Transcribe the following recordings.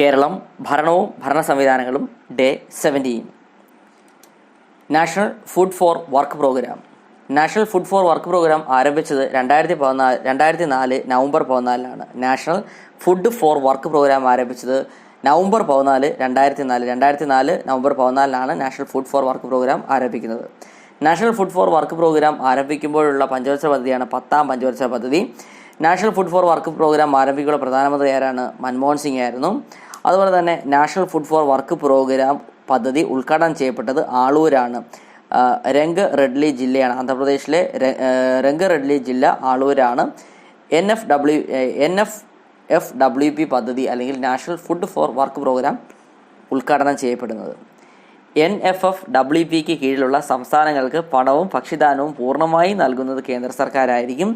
കേരളം ഭരണവും ഭരണ സംവിധാനങ്ങളും day seventeen. National Food for Work Programme. National Food for Work Programme ആരംഭിച്ചത് രണ്ടായിരത്തി പതിനാല് രണ്ടായിരത്തി നാല് November പതിനാലിലാണ് National Food for Work Programme ആരംഭിച്ചത് നവംബർ പതിനാല് രണ്ടായിരത്തി നാല് രണ്ടായിരത്തി നാല് November പതിനാലിനാണ് National Food for Work Programme ആരംഭിക്കുന്നത്. National Food for Work Programme ആരംഭിക്കുമ്പോഴുള്ള പഞ്ചവത്സര പദ്ധതിയാണ് പത്താം പഞ്ചവത്സര പദ്ധതി. National Food for Work Programme ആരംഭിക്കുന്ന പ്രധാനമന്ത്രി ആരാണ്? മൻമോഹൻ സിംഗ് ആയിരുന്നു. അതുപോലെ തന്നെ National Food for Work Programme പദ്ധതി ഉദ്ഘാടനം ചെയ്യപ്പെട്ടത് ആളൂരാണ്. രംഗ് റെഡ്ലി ജില്ലയാണ്. ആന്ധ്രാപ്രദേശിലെ രംഗ് റെഡ്ലി ജില്ല ആളൂരാണ്. N F W N F F W P പദ്ധതി അല്ലെങ്കിൽ National Food for Work Programme ഉദ്ഘാടനം ചെയ്യപ്പെടുന്നത്. എൻ എഫ് എഫ് ഡബ്ല്യു പിക്ക് കീഴിലുള്ള സംസ്ഥാനങ്ങൾക്ക് പണവും ഭക്ഷ്യദാനവും പൂർണമായി നൽകുന്നത് കേന്ദ്ര സർക്കാരായിരിക്കും.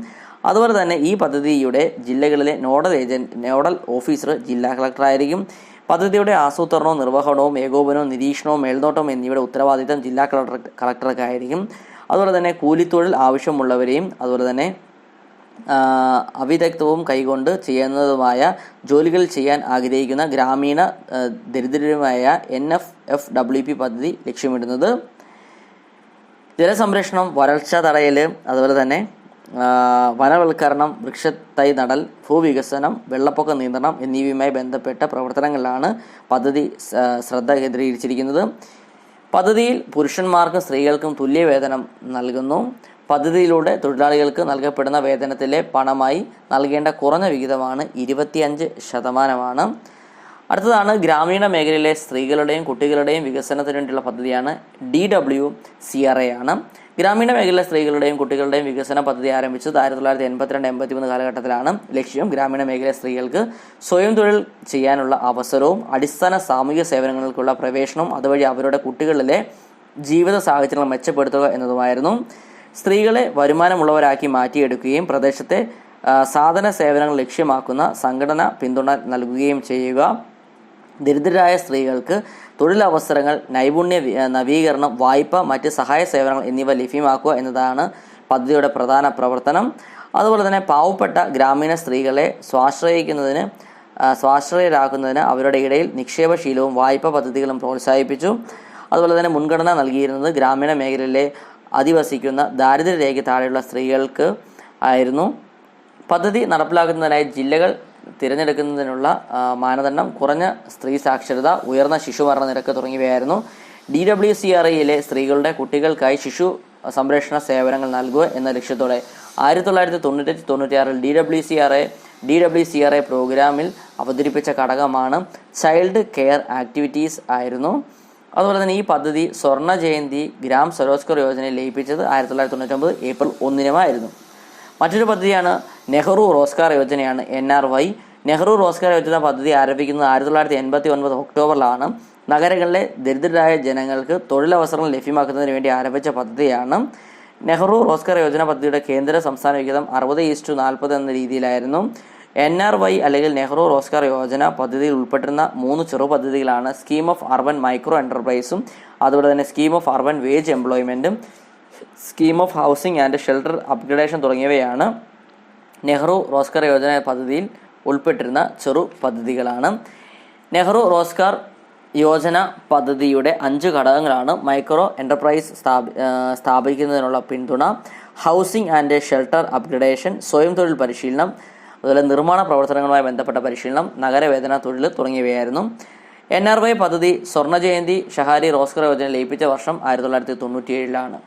അതുപോലെ തന്നെ ഈ പദ്ധതിയുടെ ജില്ലകളിലെ നോഡൽ ഏജന്റ് നോഡൽ ഓഫീസർ ജില്ലാ കളക്ടറായിരിക്കും പദ്ധതിയുടെ ആസൂത്രണവും നിർവഹണവും ഏകോപനവും നിരീക്ഷണവും മേൽനോട്ടവും എന്നിവയുടെ ഉത്തരവാദിത്തം ജില്ലാ കളക്ടർ കളക്ടർക്കായിരിക്കും അതുപോലെ തന്നെ കൂലിത്തൊഴിൽ ആവശ്യമുള്ളവരെയും അതുപോലെ തന്നെ അവിദഗ്ധവും കൈകൊണ്ട് ചെയ്യുന്നതുമായ ജോലികൾ ചെയ്യാൻ ആഗ്രഹിക്കുന്ന ഗ്രാമീണ ദരിദ്രരുമായ N F F W P പദ്ധതി ലക്ഷ്യമിടുന്നത്. ജലസംരക്ഷണം വരൾച്ച തടയൽ അതുപോലെ തന്നെ വനവൽക്കരണം വൃക്ഷത്തൈ നടൽ ഭൂവികസനം വെള്ളപ്പൊക്ക നിയന്ത്രണം എന്നിവയുമായി ബന്ധപ്പെട്ട പ്രവർത്തനങ്ങളിലാണ് പദ്ധതി ശ്രദ്ധ കേന്ദ്രീകരിച്ചിരിക്കുന്നത്. പദ്ധതിയിൽ പുരുഷന്മാർക്കും സ്ത്രീകൾക്കും തുല്യ വേതനം നൽകുന്നു. പദ്ധതിയിലൂടെ തൊഴിലാളികൾക്ക് നൽകപ്പെടുന്ന വേതനത്തിലെ പണമായി നൽകേണ്ട കുറഞ്ഞ വിഹിതമാണ് ഇരുപത്തിയഞ്ച് ശതമാനമാണ്. അടുത്തതാണ് ഗ്രാമീണ മേഖലയിലെ സ്ത്രീകളുടെയും കുട്ടികളുടെയും വികസനത്തിന് വേണ്ടിയുള്ള പദ്ധതിയാണ് D W C R A ആണ്. ഗ്രാമീണ മേഖലയിലെ സ്ത്രീകളുടെയും കുട്ടികളുടെയും വികസന പദ്ധതി ആരംഭിച്ചത് ആയിരത്തി തൊള്ളായിരത്തി എൺപത്തിരണ്ട് എൺപത്തിമൂന്ന് കാലഘട്ടത്തിലാണ്. ലക്ഷ്യം ഗ്രാമീണ മേഖലയിലെ സ്ത്രീകൾക്ക് സ്വയം തൊഴിൽ ചെയ്യാനുള്ള അവസരവും അടിസ്ഥാന സാമൂഹിക സേവനങ്ങൾക്കുള്ള പ്രവേശനവും അതുവഴി അവരുടെ കുട്ടികളിലെ ജീവിത സാഹചര്യങ്ങൾ മെച്ചപ്പെടുത്തുക എന്നതുമായിരുന്നു. സ്ത്രീകളെ വരുമാനമുള്ളവരാക്കി മാറ്റിയെടുക്കുകയും പ്രദേശത്തെ സാധന സേവനങ്ങൾ ലക്ഷ്യമാക്കുന്ന സംഘടന പിന്തുണ നൽകുകയും ചെയ്യുക. ദരിദ്രരായ സ്ത്രീകൾക്ക് തൊഴിലവസരങ്ങൾ നൈപുണ്യ നവീകരണം വായ്പ മറ്റ് സഹായ സേവനങ്ങൾ എന്നിവ ലഭ്യമാക്കുക എന്നതാണ് പദ്ധതിയുടെ പ്രധാന പ്രവർത്തനം. അതുപോലെ തന്നെ പാവപ്പെട്ട ഗ്രാമീണ സ്ത്രീകളെ സ്വാശ്രയിക്കുന്നതിന് സ്വാശ്രയരാക്കുന്നതിന് അവരുടെ ഇടയിൽ നിക്ഷേപശീലവും വായ്പ പദ്ധതികളും പ്രോത്സാഹിപ്പിച്ചു. അതുപോലെ തന്നെ മുൻഗണന നൽകിയിരുന്നത് ഗ്രാമീണ മേഖലയിലെ അധിവസിക്കുന്ന ദാരിദ്ര്യരേഖ താഴെയുള്ള സ്ത്രീകൾക്ക് ആയിരുന്നു. പദ്ധതി നടപ്പിലാക്കുന്നതിനായി ജില്ലകൾ തിരഞ്ഞെടുക്കുന്നതിനുള്ള മാനദണ്ഡം കുറഞ്ഞ സ്ത്രീ സാക്ഷരത ഉയർന്ന ശിശുമരണ നിരക്ക് തുടങ്ങിയവയായിരുന്നു. ഡി ഡബ്ല്യു സി ആർ ഐയിലെ സ്ത്രീകളുടെ കുട്ടികൾക്കായി ശിശു സംരക്ഷണ സേവനങ്ങൾ നൽകുക എന്ന ലക്ഷ്യത്തോടെ ആയിരത്തി തൊള്ളായിരത്തി തൊണ്ണൂറ്റി തൊണ്ണൂറ്റിയാറിൽ D W C R A D W C R A പ്രോഗ്രാമിൽ അവതരിപ്പിച്ച ഘടകമാണ് ചൈൽഡ് കെയർ ആക്ടിവിറ്റീസ് ആയിരുന്നു. അതുപോലെ തന്നെ ഈ പദ്ധതി സ്വർണ ജയന്തി ഗ്രാം സരോസ്കർ യോജനയിൽ ലയിപ്പിച്ചത് ആയിരത്തി തൊള്ളായിരത്തി തൊണ്ണൂറ്റൊമ്പത് ഏപ്രിൽ ഒന്നിനുമായിരുന്നു. മറ്റൊരു പദ്ധതിയാണ് Nehru Rozgar യോജനയാണ് N R Y. Nehru Rozgar Yojana പദ്ധതി ആരംഭിക്കുന്നത് ആയിരത്തി തൊള്ളായിരത്തി എൺപത്തി ഒൻപത് ഒക്ടോബറിലാണ്. നഗരങ്ങളിലെ ദരിദ്രരായ ജനങ്ങൾക്ക് തൊഴിലവസരങ്ങൾ ലഭ്യമാക്കുന്നതിന് വേണ്ടി ആരംഭിച്ച പദ്ധതിയാണ്. നെഹ്റു റോസ്കാർ യോജന പദ്ധതിയുടെ കേന്ദ്ര സംസ്ഥാന വിഹിതം അറുപത് ഈസ്റ്റു നാൽപ്പത് എന്ന രീതിയിലായിരുന്നു. എൻ ആർ വൈ അല്ലെങ്കിൽ നെഹ്റു റോസ്കാർ യോജന പദ്ധതിയിൽ ഉൾപ്പെട്ടിരുന്ന മൂന്ന് ചെറു പദ്ധതികളാണ് സ്കീം ഓഫ് അർബൻ മൈക്രോ എന്റർപ്രൈസും അതുപോലെ തന്നെ scheme of urban wage എംപ്ലോയ്മെന്റും scheme of housing and shelter upgradation തുടങ്ങിയവയാണ് നെഹ്റു റോസ്കർ യോജന പദ്ധതിയിൽ ഉൾപ്പെട്ടിരുന്ന ചെറു പദ്ധതികളാണ്. നെഹ്റു റോസ്കാർ യോജന പദ്ധതിയുടെ അഞ്ച് ഘടകങ്ങളാണ് മൈക്രോ എന്റർപ്രൈസ് സ്ഥാപി സ്ഥാപിക്കുന്നതിനുള്ള പിന്തുണ ഹൗസിംഗ് ആൻഡ് ഷെൽട്ടർ അപ്ഗ്രഡേഷൻ സ്വയം തൊഴിൽ പരിശീലനം അതുപോലെ നിർമ്മാണ പ്രവർത്തനങ്ങളുമായി ബന്ധപ്പെട്ട പരിശീലനം നഗരവേദന തൊഴിൽ തുടങ്ങിയവയായിരുന്നു. എൻ ആർ വൈ പദ്ധതി സ്വർണ ജയന്തി ഷഹാരി റോസ്കർ യോജന ലയിപ്പിച്ച വർഷം ആയിരത്തി തൊള്ളായിരത്തി തൊണ്ണൂറ്റിയേഴിലാണ്.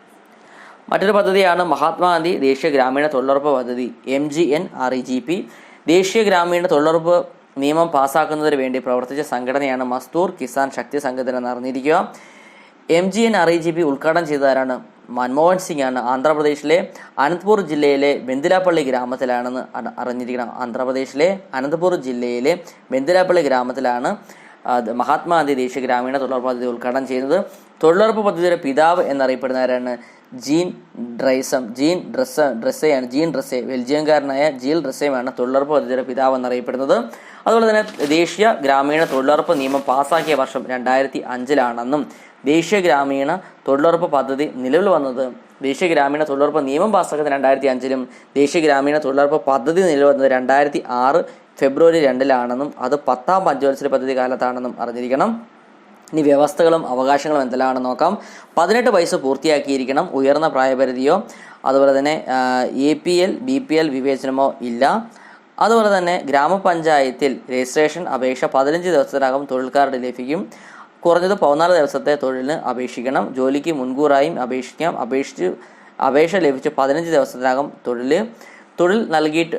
മറ്റൊരു പദ്ധതിയാണ് മഹാത്മാഗാന്ധി ദേശീയ ഗ്രാമീണ തൊഴിലുറപ്പ് പദ്ധതി M G N R E G P. ദേശീയ ഗ്രാമീണ തൊഴിലുറപ്പ് നിയമം പാസ്സാക്കുന്നതിന് വേണ്ടി പ്രവർത്തിച്ച സംഘടനയാണ് മസ്തൂർ കിസാൻ ശക്തി സംഘടന എന്ന് അറിഞ്ഞിരിക്കുക. M G N R E G P ഉദ്ഘാടനം ചെയ്തതാരാണ് മൻമോഹൻ സിംഗ് ആണ് ആന്ധ്രാപ്രദേശിലെ അനന്തപൂർ ജില്ലയിലെ വെന്തിലാപ്പള്ളി ഗ്രാമത്തിലാണെന്ന് അറിഞ്ഞിരിക്കണം. ആന്ധ്രാപ്രദേശിലെ അനന്തപൂർ ജില്ലയിലെ വെന്തിലാപ്പള്ളി ഗ്രാമത്തിലാണ് മഹാത്മാഗാന്ധി ദേശീയ ഗ്രാമീണ തൊഴിലുറപ്പ് പദ്ധതി ഉദ്ഘാടനം ചെയ്യുന്നത് തൊഴിലുറപ്പ് പദ്ധതിയുടെ പിതാവ് എന്നറിയപ്പെടുന്നവരാണ് ജീൻ ഡ്രൈസം ജീൻ ഡ്രസ്സ ഡ്രസ്സയാണ് ജീൻ ഡ്രസ്സെ ബെൽജിയംകാരനായ ജീൽ ഡ്രസ്സയുമാണ് തൊഴിലുറപ്പ് പദ്ധതിയുടെ പിതാവ് എന്നറിയപ്പെടുന്നത്. അതുപോലെ തന്നെ ദേശീയ ഗ്രാമീണ തൊഴിലുറപ്പ് നിയമം പാസാക്കിയ വർഷം രണ്ടായിരത്തി അഞ്ചിലാണെന്നും ദേശീയ ഗ്രാമീണ തൊഴിലുറപ്പ് പദ്ധതി നിലവിൽ വന്നത് ദേശീയ ഗ്രാമീണ തൊഴിലുറപ്പ് നിയമം പാസ്സാക്കുന്നത് രണ്ടായിരത്തി അഞ്ചിലും ദേശീയ ഗ്രാമീണ തൊഴിലുറപ്പ് പദ്ധതി നിലവിൽ വന്നത് രണ്ടായിരത്തി ആറ് ഫെബ്രുവരി രണ്ടിലാണെന്നും അത് പത്താം പഞ്ചവത്സര പദ്ധതി കാലത്താണെന്നും അറിഞ്ഞിരിക്കണം. ഇനി വ്യവസ്ഥകളും അവകാശങ്ങളും എന്തെല്ലാമാണെന്ന് നോക്കാം. പതിനെട്ട് വയസ്സ് പൂർത്തിയാക്കിയിരിക്കണം ഉയർന്ന പ്രായപരിധിയോ അതുപോലെ തന്നെ A P L B P L വിവേചനമോ ഇല്ല. അതുപോലെ തന്നെ ഗ്രാമപഞ്ചായത്തിൽ രജിസ്ട്രേഷൻ അപേക്ഷ പതിനഞ്ച് ദിവസത്തിനകം തൊഴിൽ കാർഡ് ലഭിക്കും. കുറഞ്ഞത് പതിനാല് ദിവസത്തെ തൊഴിലിന് അപേക്ഷിക്കണം. ജോലിക്ക് മുൻകൂറായും അപേക്ഷിക്കാം. അപേക്ഷിച്ച് അപേക്ഷ ലഭിച്ച് പതിനഞ്ച് ദിവസത്തിനകം തൊഴിൽ തൊഴിൽ നൽകിയിട്ട്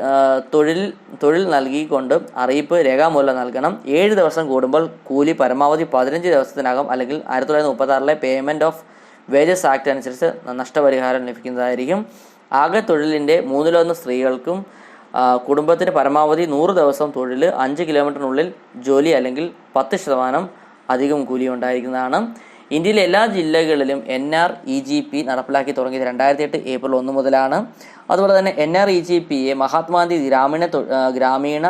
തൊഴിൽ തൊഴിൽ നൽകിക്കൊണ്ട് അറിയിപ്പ് രേഖാമൂലം നൽകണം. ഏഴ് ദിവസം കൂടുമ്പോൾ കൂലി പരമാവധി പതിനഞ്ച് ദിവസത്തിനകം അല്ലെങ്കിൽ ആയിരത്തി തൊള്ളായിരത്തി മുപ്പത്തി ആറിലെ പേയ്മെന്റ് ഓഫ് വേജസ് ആക്ട് അനുസരിച്ച് നഷ്ടപരിഹാരം ലഭിക്കുന്നതായിരിക്കും. ആകെ തൊഴിലിന്റെ മൂന്നിലൊന്ന് സ്ത്രീകൾക്കും കുടുംബത്തിന് പരമാവധി നൂറ് ദിവസം തൊഴിൽ അഞ്ച് കിലോമീറ്ററിനുള്ളിൽ ജോലി അല്ലെങ്കിൽ പത്ത് ശതമാനം അധികം കൂലി ഉണ്ടായിരിക്കുന്നതാണ്. ഇന്ത്യയിലെ എല്ലാ ജില്ലകളിലും N R E G P നടപ്പിലാക്കി തുടങ്ങിയത് രണ്ടായിരത്തി എട്ട് ഏപ്രിൽ ഒന്ന് മുതലാണ്. അതുപോലെ തന്നെ എൻ ആർ ഇ ജി പിയെ മഹാത്മാഗാന്ധി ഗ്രാമീണ ഗ്രാമീണ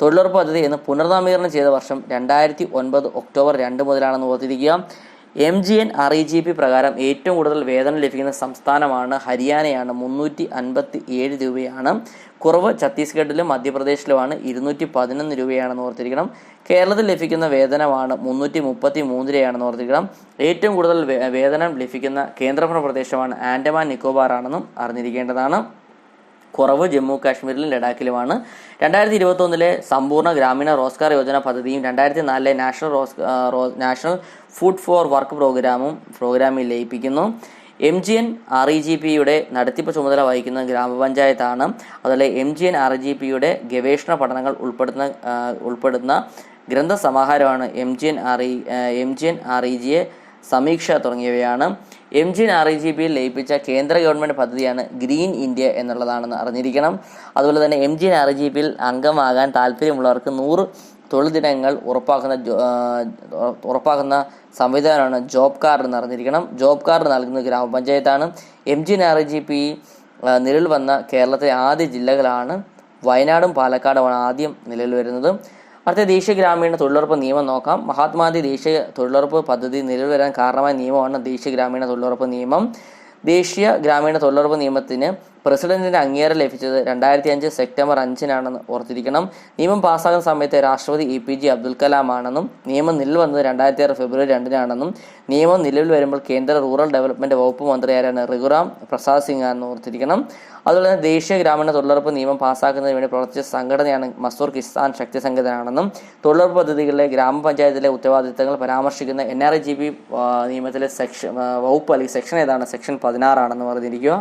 തൊഴിലുറപ്പ് പദ്ധതി എന്ന് പുനർനാമീകരണം ചെയ്ത വർഷം രണ്ടായിരത്തി ഒൻപത് ഒക്ടോബർ രണ്ട് മുതലാണെന്ന് ഓർത്തിരിക്കുക. M G N R E G P പ്രകാരം ഏറ്റവും കൂടുതൽ വേതനം ലഭിക്കുന്ന സംസ്ഥാനമാണ് ഹരിയാനയാണ്. മുന്നൂറ്റി അൻപത്തി ഏഴ് രൂപയാണ്. കുറവ് ഛത്തീസ്ഗഡിലും മധ്യപ്രദേശിലുമാണ് ഇരുന്നൂറ്റി പതിനൊന്ന് രൂപയാണെന്ന് ഓർത്തിരിക്കണം. കേരളത്തിൽ ലഭിക്കുന്ന വേതനമാണ് മുന്നൂറ്റി മുപ്പത്തി മൂന്ന് രൂപയാണെന്ന് ഓർത്തിരിക്കണം. ഏറ്റവും കൂടുതൽ വേതനം ലഭിക്കുന്ന കേന്ദ്രഭരണ പ്രദേശമാണ് ആൻഡമാൻ നിക്കോബാർ ആണെന്നും അറിഞ്ഞിരിക്കേണ്ടതാണ്. കുറവ് ജമ്മു കാശ്മീരിലും ലഡാക്കിലുമാണ്. രണ്ടായിരത്തി ഇരുപത്തൊന്നിലെ സമ്പൂർണ ഗ്രാമീണ റോസ്കാർ യോജന പദ്ധതിയും രണ്ടായിരത്തി നാലിലെ നാഷണൽ റോസ് നാഷണൽ ഫുഡ് ഫോർ വർക്ക് പ്രോഗ്രാമും പ്രോഗ്രാമിൽ ലയിപ്പിക്കുന്നു. M G N R E G പിയുടെ നടത്തിപ്പ് ചുമതല വഹിക്കുന്ന ഗ്രാമപഞ്ചായത്താണ്. അതുപോലെ M G N R E G പിയുടെ ഗവേഷണ പഠനങ്ങൾ ഉൾപ്പെടുന്ന ഉൾപ്പെടുന്ന ഗ്രന്ഥസമാഹാരമാണ് M G N R E M G N R E ജിയെ സമീക്ഷ തുടങ്ങിയവയാണ്. M G R E G പിയിൽ ലയിപ്പിച്ച കേന്ദ്ര ഗവൺമെന്റ് പദ്ധതിയാണ് ഗ്രീൻ ഇന്ത്യ എന്നുള്ളതാണെന്ന് അറിഞ്ഞിരിക്കണം. അതുപോലെ തന്നെ M G R E G പിയിൽ അംഗമാകാൻ താല്പര്യമുള്ളവർക്ക് നൂറ് തൊഴിൽ ദിനങ്ങൾ ഉറപ്പാക്കുന്ന ഉറപ്പാക്കുന്ന സംവിധാനമാണ് ജോബ് കാർഡ് എന്ന് അറിഞ്ഞിരിക്കണം. ജോബ് കാർഡ് നൽകുന്നത് ഗ്രാമപഞ്ചായത്താണ്. M G R E G P നിലവിൽ വന്ന കേരളത്തിലെ ആദ്യ ജില്ലകളാണ് വയനാടും പാലക്കാടുമാണ് ആദ്യം നിലവിൽ വരുന്നത്. അടുത്ത ദേശീയ ഗ്രാമീണ തൊഴിലുറപ്പ് നിയമം നോക്കാം. മഹാത്മാഗാന്ധി ദേശീയ തൊഴിലുറപ്പ് പദ്ധതി നിലവിൽ വരാൻ കാരണമായ നിയമമാണ് ദേശീയ ഗ്രാമീണ തൊഴിലുറപ്പ് നിയമം. ദേശീയ ഗ്രാമീണ തൊഴിലുറപ്പ് നിയമത്തിന് പ്രസിഡന്റിന്റെ അംഗീകാരം ലഭിച്ചത് രണ്ടായിരത്തി അഞ്ച് സെപ്റ്റംബർ അഞ്ചിനാണെന്ന് ഓർത്തിരിക്കണം. നിയമം പാസ്സാകുന്ന സമയത്ത് രാഷ്ട്രപതി A P J Abdul Kalam ആണെന്നും നിയമം നിലവിൽ വന്നത് രണ്ടായിരത്തി ആറ് ഫെബ്രുവരി രണ്ടിനാണെന്നും നിയമം നിലവിൽ വരുമ്പോൾ കേന്ദ്ര റൂറൽ ഡെവലപ്മെന്റ് വകുപ്പ് മന്ത്രിയാരാണ് രഘുറാം പ്രസാദ് സിംഗ് ആണെന്ന് ഓർത്തിരിക്കണം. അതുപോലെ തന്നെ ദേശീയ ഗ്രാമീണ തൊഴിലുറപ്പ് നിയമം പാസ്സാക്കുന്നതിന് വേണ്ടി പ്രവർത്തിച്ച സംഘടനയാണ് മസൂർ കിസാൻ ശക്തി സംഘടനയാണെന്നും തൊഴിലുറപ്പ് പദ്ധതികളിലെ ഗ്രാമപഞ്ചായത്തിലെ ഉത്തരവാദിത്തങ്ങൾ പരാമർശിക്കുന്ന N R I G P നിയമത്തിലെ സെക്ഷൻ വകുപ്പ് അല്ലെങ്കിൽ സെക്ഷൻ ഏതാണ്? സെക്ഷൻ പതിനാറാണെന്ന് പറഞ്ഞിരിക്കുക.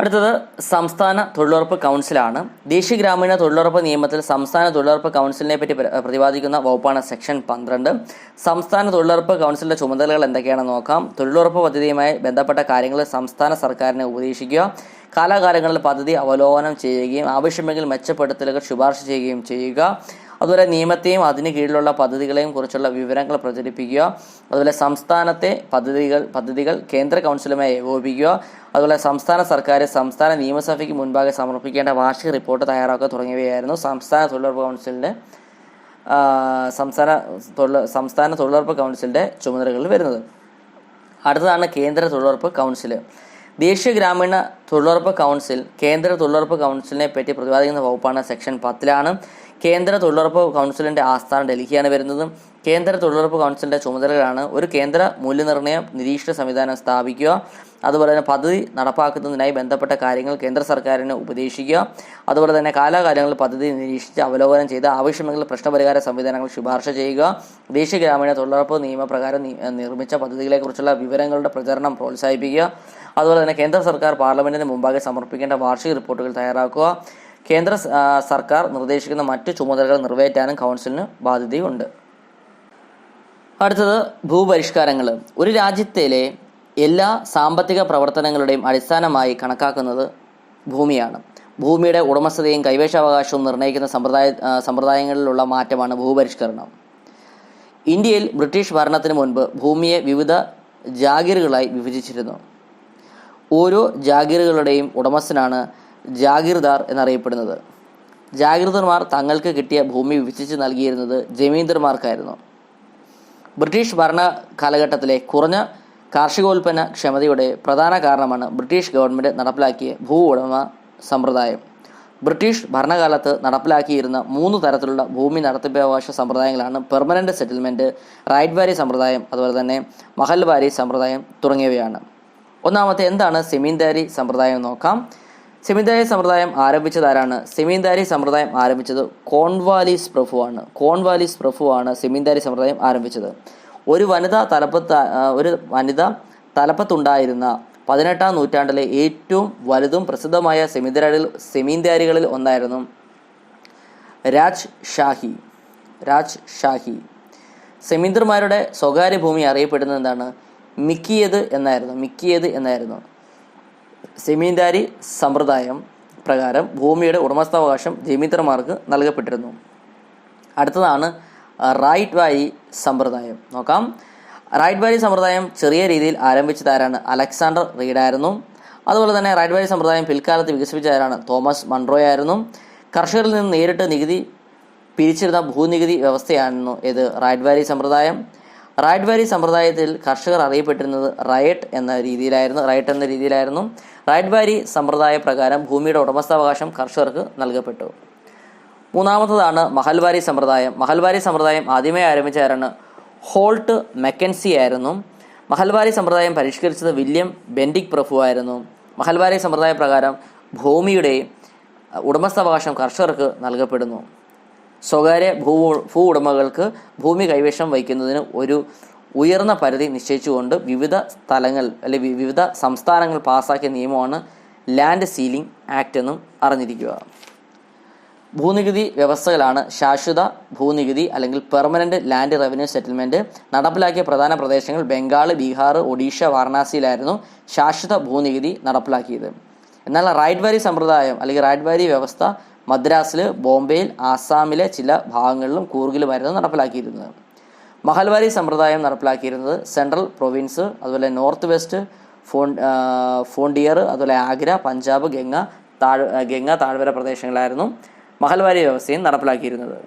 അടുത്തത് സംസ്ഥാന തൊഴിലുറപ്പ് കൗൺസിലാണ്. ദേശീയ ഗ്രാമീണ തൊഴിലുറപ്പ് നിയമത്തിൽ സംസ്ഥാന തൊഴിലുറപ്പ് കൗൺസിലിനെ പറ്റി പ്ര- പ്രതിപാദിക്കുന്ന വകുപ്പാണ് സെക്ഷൻ പന്ത്രണ്ട്. സംസ്ഥാന തൊഴിലുറപ്പ് കൗൺസിലിന്റെ ചുമതലകൾ എന്തൊക്കെയാണെന്ന് നോക്കാം. തൊഴിലുറപ്പ് പദ്ധതിയുമായി ബന്ധപ്പെട്ട കാര്യങ്ങൾ സംസ്ഥാന സർക്കാരിനെ ഉപദേശിക്കുക. കാലാകാലങ്ങളിൽ പദ്ധതി അവലോകനം ചെയ്യുകയും ആവശ്യമെങ്കിൽ മെച്ചപ്പെടുത്തലുകൾ ശുപാർശ ചെയ്യുകയും ചെയ്യുക. അതുപോലെ നിയമത്തെയും അതിന് കീഴിലുള്ള പദ്ധതികളെയും കുറിച്ചുള്ള വിവരങ്ങൾ പ്രചരിപ്പിക്കുക. അതുപോലെ സംസ്ഥാനത്തെ പദ്ധതികൾ പദ്ധതികൾ കേന്ദ്ര കൗൺസിലുമായി ഏകോപിപ്പിക്കുക. അതുപോലെ സംസ്ഥാന സർക്കാർ സംസ്ഥാന നിയമസഭയ്ക്ക് മുൻപാകെ സമർപ്പിക്കേണ്ട വാർഷിക റിപ്പോർട്ട് തയ്യാറാക്കുക തുടങ്ങിയവയായിരുന്നു സംസ്ഥാന തൊഴിലുറപ്പ് കൗൺസിലിന്റെ സംസ്ഥാന തൊഴിൽ സംസ്ഥാന തൊഴിലുറപ്പ് കൗൺസിലിന്റെ ചുമതലകളിൽ വരുന്നത്. അടുത്തതാണ് കേന്ദ്ര തൊഴിലുറപ്പ് കൗൺസിൽ ദേശീയ ഗ്രാമീണ തൊഴിലുറപ്പ് കൗൺസിൽ കേന്ദ്ര തൊഴിലുറപ്പ് കൗൺസിലിനെ പറ്റി പ്രതിപാദിക്കുന്ന വകുപ്പാണ് സെക്ഷൻ പത്തിലാണ്. കേന്ദ്ര തൊഴിലുറപ്പ് കൗൺസിലിന്റെ ആസ്ഥാനം ഡൽഹിയാണ് വരുന്നതും കേന്ദ്ര തൊഴിലുറപ്പ് കൗൺസിലിന്റെ ചുമതലകളാണ് ഒരു കേന്ദ്ര മൂല്യനിർണയ നിരീക്ഷണ സംവിധാനം സ്ഥാപിക്കുക. അതുപോലെ തന്നെ പദ്ധതി നടപ്പാക്കുന്നതിനായി ബന്ധപ്പെട്ട കാര്യങ്ങൾ കേന്ദ്ര സർക്കാരിനെ ഉപദേശിക്കുക. അതുപോലെ തന്നെ കാലാകാലങ്ങളിൽ പദ്ധതി നിരീക്ഷിച്ച് അവലോകനം ചെയ്ത് ആവശ്യമെങ്കിൽ പ്രശ്നപരിഹാര സംവിധാനങ്ങൾ ശുപാർശ ചെയ്യുക. ദേശീയ ഗ്രാമീണ തൊഴിലുറപ്പ് നിയമപ്രകാരം നിർമ്മിച്ച പദ്ധതികളെക്കുറിച്ചുള്ള വിവരങ്ങളുടെ പ്രചരണം പ്രോത്സാഹിപ്പിക്കുക. അതുപോലെ തന്നെ കേന്ദ്ര സർക്കാർ പാർലമെന്റിന് മുമ്പാകെ സമർപ്പിക്കേണ്ട വാർഷിക റിപ്പോർട്ടുകൾ തയ്യാറാക്കുക. കേന്ദ്ര സർക്കാർ നിർദ്ദേശിക്കുന്ന മറ്റു ചുമതലകൾ നിറവേറ്റാനും കൗൺസിലിന് ബാധ്യതയുണ്ട്. അടുത്തത് ഭൂപരിഷ്കാരങ്ങൾ ഒരു രാജ്യത്തിലെ എല്ലാ സാമ്പത്തിക പ്രവർത്തനങ്ങളുടെയും അടിസ്ഥാനമായി കണക്കാക്കുന്നത് ഭൂമിയാണ്. ഭൂമിയുടെ ഉടമസ്ഥതയും കൈവശാവകാശവും നിർണയിക്കുന്ന സമ്പ്രദായ സമ്പ്രദായങ്ങളിലുള്ള മാറ്റമാണ് ഭൂപരിഷ്കരണം. ഇന്ത്യയിൽ ബ്രിട്ടീഷ് ഭരണത്തിന് മുൻപ് ഭൂമിയെ വിവിധ ജാഗീറുകളായി വിഭജിച്ചിരുന്നു. ഓരോ ജാഗീറുകളുടെയും ഉടമസ്ഥനാണ് ജാഗീർദാർ എന്നറിയപ്പെടുന്നത്. ജാഗീർദാർമാർ തങ്ങൾക്ക് കിട്ടിയ ഭൂമി വിഭജിച്ച് നൽകിയിരുന്നത് ജമീന്ദർമാർക്കായിരുന്നു. ബ്രിട്ടീഷ് ഭരണ കാലഘട്ടത്തിലെ കുറഞ്ഞ കാർഷികോൽപ്പന്ന ക്ഷമതയുടെ പ്രധാന കാരണമാണ് ബ്രിട്ടീഷ് ഗവൺമെന്റ് നടപ്പിലാക്കിയ ഭൂ ഉടമ സമ്പ്രദായം. ബ്രിട്ടീഷ് ഭരണകാലത്ത് നടപ്പിലാക്കിയിരുന്ന മൂന്ന് തരത്തിലുള്ള ഭൂമി നടത്തിപ്പവകാശ സമ്പ്രദായങ്ങളാണ് പെർമനന്റ് സെറ്റിൽമെന്റ് റൈറ്റ് വാരി സമ്പ്രദായം അതുപോലെ തന്നെ മഹൽവാരി സമ്പ്രദായം തുടങ്ങിയവയാണ്. ഒന്നാമത്തെ എന്താണ് സെമീന്ദാരി സമ്പ്രദായം നോക്കാം. സെമീന്ദാരി സമ്പ്രദായം ആരംഭിച്ചത് ആരാണ് സെമീന്ദാരി സമ്പ്രദായം ആരംഭിച്ചത് കോൺവാലിസ് പ്രഭുവാണ്. കോൺവാലിസ് പ്രഭുവാണ് സെമീന്ദാരി സമ്പ്രദായം ആരംഭിച്ചത്. ഒരു വനിത തലപ്പത്ത് ഒരു വനിത തലപ്പത്തുണ്ടായിരുന്ന പതിനെട്ടാം നൂറ്റാണ്ടിലെ ഏറ്റവും വലുതും പ്രസിദ്ധമായ സെമീന്ദാരികളിൽ സെമീന്ദാരികളിൽ ഒന്നായിരുന്നു രാജ് ഷാഹി. രാജ് ഷാഹി. സെമീന്ദർമാരുടെ സ്വകാര്യ ഭൂമി അറിയപ്പെടുന്നത് എന്താണ്? മിക്കിയത് എന്നായിരുന്നു. മിക്കിയത് എന്നായിരുന്നു. സെമീന്ദാരി സമ്പ്രദായം പ്രകാരം ഭൂമിയുടെ ഉടമസ്ഥാവകാശം ജമീന്ദർമാർക്ക് നൽകപ്പെട്ടിരുന്നു. അടുത്തതാണ് റൈറ്റ് വാരി സമ്പ്രദായം. നോക്കാം. റൈറ്റ് വാരി സമ്പ്രദായം ചെറിയ രീതിയിൽ ആരംഭിച്ചതാരാണ്? അലക്സാണ്ടർ റീഡായിരുന്നു അതുപോലെ തന്നെ റൈറ്റ് വാരി സമ്പ്രദായം പിൽക്കാലത്ത് വികസിപ്പിച്ച ആരാണ് തോമസ് മൺട്രോയ് ആയിരുന്നു. കർഷകരിൽ നിന്ന് നേരിട്ട് നികുതി പിരിച്ചിരുന്ന ഭൂനികുതി വ്യവസ്ഥയായിരുന്നു ഇത് റൈറ്റ് വാരി സമ്പ്രദായം. റൈറ്റ് വാലി സമ്പ്രദായത്തിൽ കർഷകർ അറിയപ്പെട്ടിരുന്നത് റയറ്റ് എന്ന രീതിയിലായിരുന്നു റയറ്റ് എന്ന രീതിയിലായിരുന്നു. റൈറ്റ് വാലി സമ്പ്രദായ പ്രകാരം ഭൂമിയുടെ ഉടമസ്ഥാവകാശം കർഷകർക്ക് നൽകപ്പെട്ടു. മൂന്നാമത്തതാണ് മഹൽവാരി സമ്പ്രദായം. മഹൽവാരി സമ്പ്രദായം ആദ്യമേ ആരംഭിച്ച ആരാണ്? ഹോൾട്ട് മെക്കൻസി ആയിരുന്നു. മഹൽവാരി സമ്പ്രദായം പരിഷ്കരിച്ചത് വില്യം ബെൻഡിക് പ്രഭു ആയിരുന്നു. മഹൽവാരി സമ്പ്രദായ പ്രകാരം ഭൂമിയുടെ ഉടമസ്ഥാവകാശം കർഷകർക്ക് നൽകപ്പെടുന്നു. സ്വകാര്യ ഭൂ ഭൂ ഉടമകൾക്ക് ഭൂമി കൈവശം വയ്ക്കുന്നതിന് ഒരു ഉയർന്ന പരിധി നിശ്ചയിച്ചുകൊണ്ട് വിവിധ സ്ഥലങ്ങൾ അല്ലെ വിവിധ സംസ്ഥാനങ്ങൾ പാസാക്കിയ നിയമമാണ് ലാൻഡ് സീലിംഗ് ആക്ട് എന്നും അറിഞ്ഞിരിക്കുക. ഭൂനികുതി വ്യവസ്ഥകളാണ് ശാശ്വത ഭൂനികുതി അല്ലെങ്കിൽ പെർമനന്റ് ലാൻഡ് റവന്യൂ സെറ്റിൽമെന്റ് നടപ്പിലാക്കിയ പ്രധാന പ്രദേശങ്ങൾ ബംഗാൾ ബീഹാർ ഒഡീഷ വാരണാസിയിലായിരുന്നു ശാശ്വത ഭൂനികുതി നടപ്പിലാക്കിയത്. എന്നാൽ റൈഡ് വാരി സമ്പ്രദായം അല്ലെങ്കിൽ റൈഡ് വാരി വ്യവസ്ഥ മദ്രാസിൽ ബോംബെയിൽ ആസാമിലെ ചില ഭാഗങ്ങളിലും കൂർഗിലുമായിരുന്നു നടപ്പിലാക്കിയിരുന്നത്. മഹൽവാരി സമ്പ്രദായം നടപ്പിലാക്കിയിരുന്നത് സെൻട്രൽ പ്രൊവിൻസ് അതുപോലെ നോർത്ത് വെസ്റ്റ് ഫോൺ ഫോണ്ടിയർ അതുപോലെ ആഗ്ര പഞ്ചാബ് ഗംഗ താഴ് ഗംഗ താഴ്വര പ്രദേശങ്ങളായിരുന്നു മഹൽവാരി വ്യവസ്ഥയും നടപ്പിലാക്കിയിരുന്നത്.